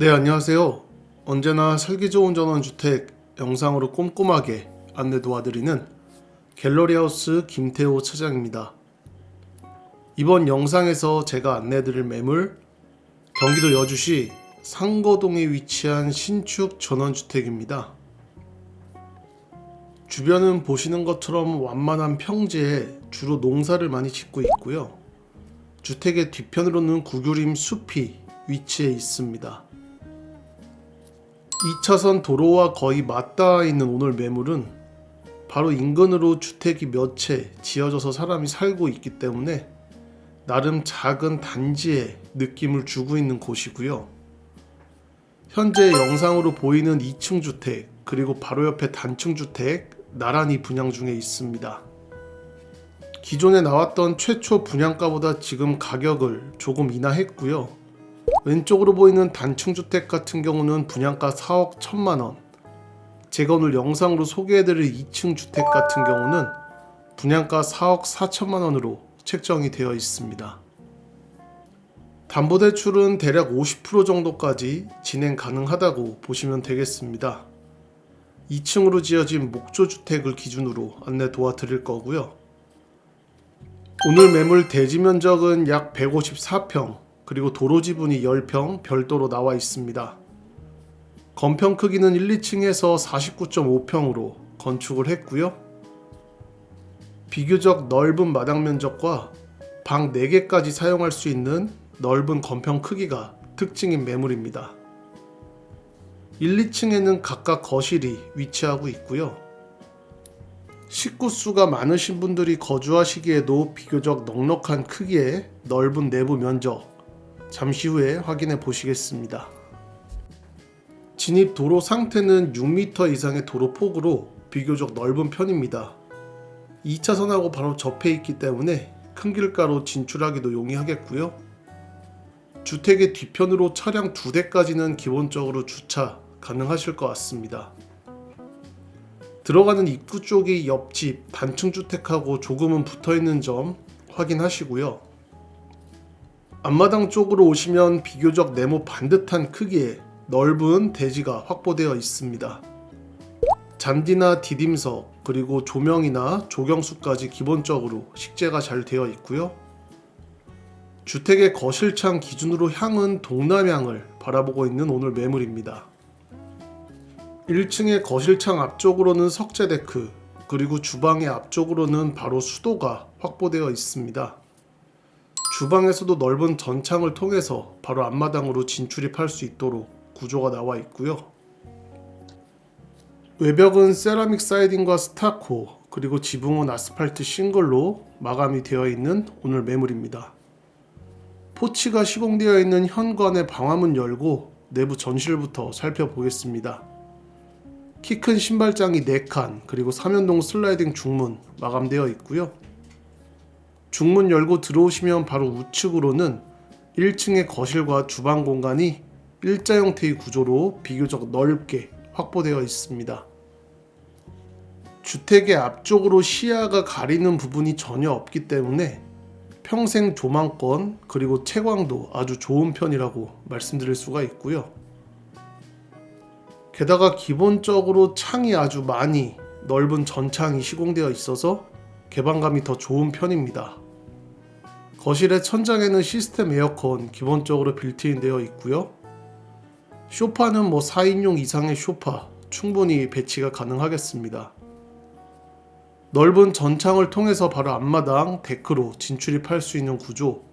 네, 안녕하세요. 언제나 살기 좋은 전원주택 영상으로 꼼꼼하게 안내 도와드리는 갤러리하우스 김태호 차장입니다. 이번 영상에서 제가 안내드릴 매물 경기도 여주시 상거동에 위치한 신축 전원주택입니다. 주변은 보시는 것처럼 완만한 평지에 주로 농사를 많이 짓고 있고요. 주택의 뒤편으로는 구규림 숲이 위치해 있습니다. 2차선 도로와 거의 맞닿아 있는 오늘 매물은 바로 인근으로 주택이 몇 채 지어져서 사람이 살고 있기 때문에 나름 작은 단지의 느낌을 주고 있는 곳이고요. 현재 영상으로 보이는 2층 주택 그리고 바로 옆에 단층 주택 나란히 분양 중에 있습니다. 기존에 나왔던 최초 분양가보다 지금 가격을 조금 인하했고요. 왼쪽으로 보이는 단층 주택 같은 경우는 분양가 4억 1천만 원. 제가 오늘 영상으로 소개해드릴 2층 주택 같은 경우는 분양가 4억 4천만 원으로 책정이 되어 있습니다. 담보대출은 대략 50% 정도까지 진행 가능하다고 보시면 되겠습니다. 2층으로 지어진 목조주택을 기준으로 안내 도와드릴 거고요. 오늘 매물 대지 면적은 약 154평, 그리고 도로 지분이 10평 별도로 나와 있습니다. 건평 크기는 1, 2층에서 49.5평으로 건축을 했고요. 비교적 넓은 마당 면적과 방 4개까지 사용할 수 있는 넓은 건평 크기가 특징인 매물입니다. 1, 2층에는 각각 거실이 위치하고 있고요. 식구 수가 많으신 분들이 거주하시기에도 비교적 넉넉한 크기의 넓은 내부 면적 잠시 후에 확인해 보시겠습니다. 진입 도로 상태는 6m 이상의 도로 폭으로 비교적 넓은 편입니다. 2차선하고 바로 접해 있기 때문에 큰 길가로 진출하기도 용이하겠고요. 주택의 뒤편으로 차량 두 대까지는 기본적으로 주차 가능하실 것 같습니다. 들어가는 입구 쪽이 옆집 단층 주택하고 조금은 붙어 있는 점 확인하시고요. 앞마당 쪽으로 오시면 비교적 네모 반듯한 크기의 넓은 대지가 확보되어 있습니다. 잔디나 디딤석 그리고 조명이나 조경수까지 기본적으로 식재가 잘 되어 있고요. 주택의 거실창 기준으로 향은 동남향을 바라보고 있는 오늘 매물입니다. 1층의 거실창 앞쪽으로는 석재 데크 그리고 주방의 앞쪽으로는 바로 수도가 확보되어 있습니다. 주방에서도 넓은 전창을 통해서 바로 앞마당으로 진출입할 수 있도록 구조가 나와 있고요. 외벽은 세라믹 사이딩과 스타코 그리고 지붕은 아스팔트 싱글로 마감이 되어 있는 오늘 매물입니다. 포치가 시공되어 있는 현관의 방화문 열고 내부 전실부터 살펴보겠습니다. 키 큰 신발장이 4칸 그리고 삼연동 슬라이딩 중문 마감되어 있고요. 중문 열고 들어오시면 바로 우측으로는 1층의 거실과 주방 공간이 일자 형태의 구조로 비교적 넓게 확보되어 있습니다. 주택의 앞쪽으로 시야가 가리는 부분이 전혀 없기 때문에 평생 조망권 그리고 채광도 아주 좋은 편이라고 말씀드릴 수가 있고요. 게다가 기본적으로 창이 아주 많이 넓은 전창이 시공되어 있어서 개방감이 더 좋은 편입니다. 거실의 천장에는 시스템 에어컨 기본적으로 빌트인 되어 있고요. 쇼파는 뭐 4인용 이상의 쇼파 충분히 배치가 가능하겠습니다. 넓은 전창을 통해서 바로 앞마당 데크로 진출입할 수 있는 구조.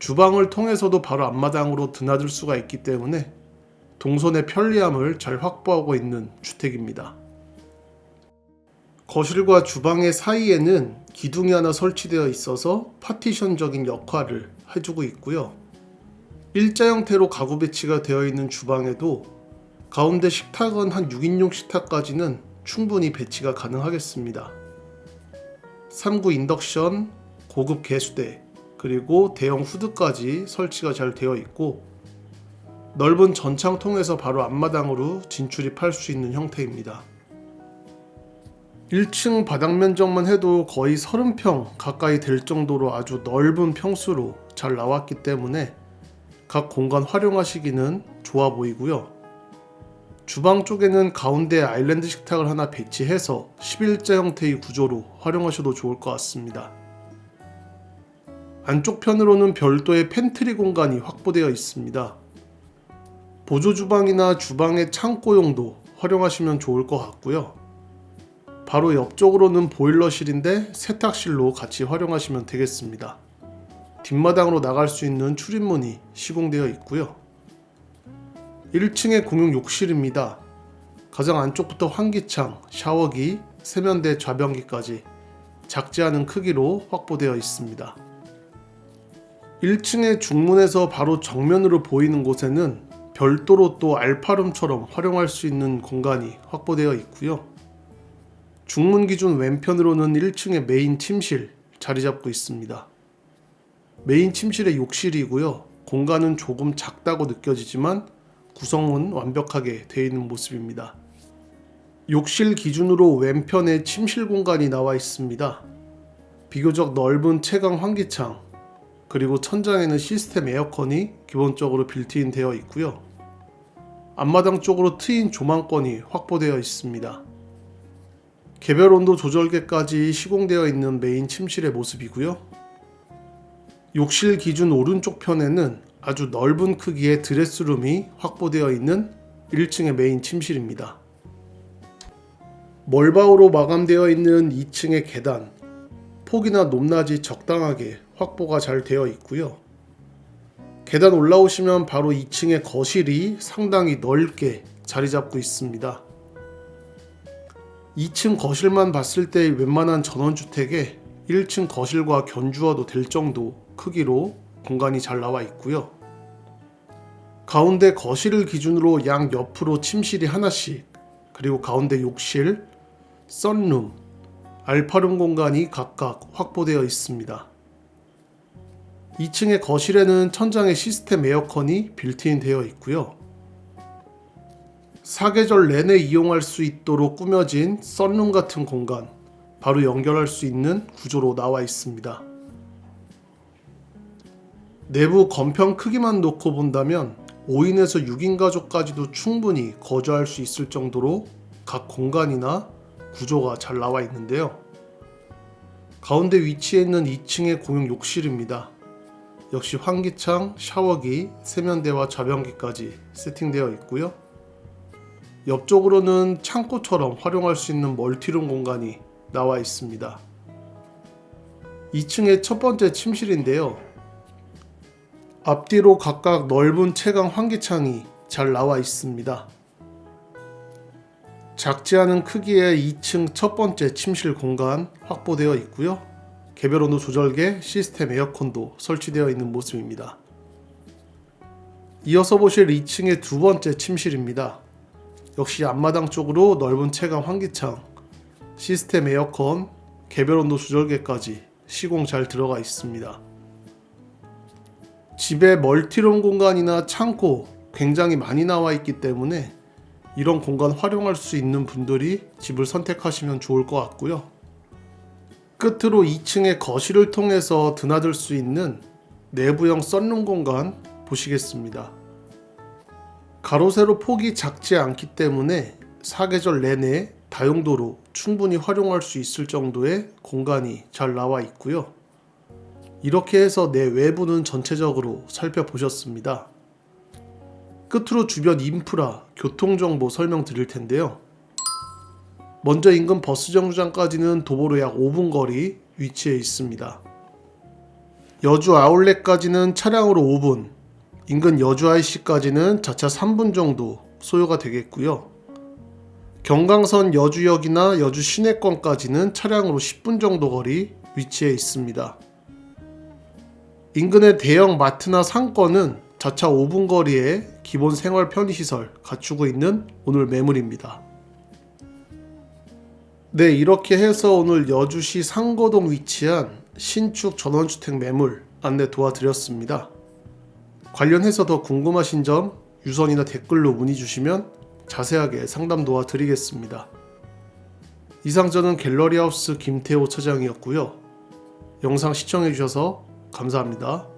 주방을 통해서도 바로 앞마당으로 드나들 수가 있기 때문에 동선의 편리함을 잘 확보하고 있는 주택입니다. 거실과 주방의 사이에는 기둥이 하나 설치되어 있어서 파티션적인 역할을 해주고 있고요. 일자 형태로 가구 배치가 되어 있는 주방에도 가운데 식탁은 한 6인용 식탁까지는 충분히 배치가 가능하겠습니다. 3구 인덕션, 고급 개수대, 그리고 대형 후드까지 설치가 잘 되어 있고 넓은 전창 통해서 바로 앞마당으로 진출입할 수 있는 형태입니다. 1층 바닥 면적만 해도 거의 30평 가까이 될 정도로 아주 넓은 평수로 잘 나왔기 때문에 각 공간 활용하시기는 좋아 보이고요. 주방 쪽에는 가운데 아일랜드 식탁을 하나 배치해서 11자 형태의 구조로 활용하셔도 좋을 것 같습니다. 안쪽 편으로는 별도의 팬트리 공간이 확보되어 있습니다. 보조 주방이나 주방의 창고 용도 활용하시면 좋을 것 같고요. 바로 옆쪽으로는 보일러실인데 세탁실로 같이 활용하시면 되겠습니다. 뒷마당으로 나갈 수 있는 출입문이 시공되어 있고요. 1층의 공용 욕실입니다. 가장 안쪽부터 환기창, 샤워기, 세면대 좌변기까지 작지 않은 크기로 확보되어 있습니다. 1층의 중문에서 바로 정면으로 보이는 곳에는 별도로 또 알파룸처럼 활용할 수 있는 공간이 확보되어 있고요. 중문 기준 왼편으로는 1층의 메인 침실 자리 잡고 있습니다. 메인 침실의 욕실이고요. 공간은 조금 작다고 느껴지지만 구성은 완벽하게 되어 있는 모습입니다. 욕실 기준으로 왼편에 침실 공간이 나와 있습니다. 비교적 넓은 채광 환기창, 그리고 천장에는 시스템 에어컨이 기본적으로 빌트인 되어 있고요. 앞마당 쪽으로 트인 조망권이 확보되어 있습니다. 개별 온도 조절계까지 시공되어 있는 메인 침실의 모습이고요. 욕실 기준 오른쪽 편에는 아주 넓은 크기의 드레스룸이 확보되어 있는 1층의 메인 침실입니다. 멀바우로 마감되어 있는 2층의 계단, 폭이나 높낮이 적당하게 확보가 잘 되어 있고요. 계단 올라오시면 바로 2층의 거실이 상당히 넓게 자리 잡고 있습니다. 2층 거실만 봤을 때 웬만한 전원주택에 1층 거실과 견주어도 될 정도 크기로 공간이 잘 나와 있고요. 가운데 거실을 기준으로 양 옆으로 침실이 하나씩, 그리고 가운데 욕실, 썬룸, 알파룸 공간이 각각 확보되어 있습니다. 2층의 거실에는 천장에 시스템 에어컨이 빌트인 되어 있고요. 사계절 내내 이용할 수 있도록 꾸며진 썬룸 같은 공간, 바로 연결할 수 있는 구조로 나와 있습니다. 내부 건평 크기만 놓고 본다면 5인에서 6인 가족까지도 충분히 거주할 수 있을 정도로 각 공간이나 구조가 잘 나와 있는데요. 가운데 위치해 있는 2층의 공용 욕실입니다. 역시 환기창, 샤워기, 세면대와 좌변기까지 세팅되어 있고요. 옆쪽으로는 창고처럼 활용할 수 있는 멀티룸 공간이 나와 있습니다. 2층의 첫 번째 침실인데요. 앞뒤로 각각 넓은 채광 환기창이 잘 나와 있습니다. 작지 않은 크기의 2층 첫 번째 침실 공간 확보되어 있고요. 개별 온도 조절계 시스템 에어컨도 설치되어 있는 모습입니다. 이어서 보실 2층의 두 번째 침실입니다. 역시 앞마당 쪽으로 넓은 채광 환기창, 시스템 에어컨, 개별 온도 조절계까지 시공 잘 들어가 있습니다. 집에 멀티룸 공간이나 창고 굉장히 많이 나와 있기 때문에 이런 공간 활용할 수 있는 분들이 집을 선택하시면 좋을 것 같고요. 끝으로 2층의 거실을 통해서 드나들 수 있는 내부형 썬룸 공간 보시겠습니다. 가로 세로 폭이 작지 않기 때문에 사계절 내내 다용도로 충분히 활용할 수 있을 정도의 공간이 잘 나와 있고요. 이렇게 해서 내 외부는 전체적으로 살펴보셨습니다. 끝으로 주변 인프라, 교통정보 설명드릴 텐데요. 먼저 인근 버스 정류장까지는 도보로 약 5분 거리 위치해 있습니다. 여주 아울렛까지는 차량으로 5분, 인근 여주 IC까지는 자차 3분 정도 소요가 되겠고요. 경강선 여주역이나 여주 시내권까지는 차량으로 10분 정도 거리 위치해 있습니다. 인근의 대형 마트나 상권은 자차 5분 거리에 기본 생활 편의시설 갖추고 있는 오늘 매물입니다. 네, 이렇게 해서 오늘 여주시 상거동 위치한 신축 전원주택 매물 안내 도와드렸습니다. 관련해서 더 궁금하신 점 유선이나 댓글로 문의 주시면 자세하게 상담 도와드리겠습니다. 이상 저는 갤러리하우스 김태호 차장이었고요. 영상 시청해주셔서 감사합니다.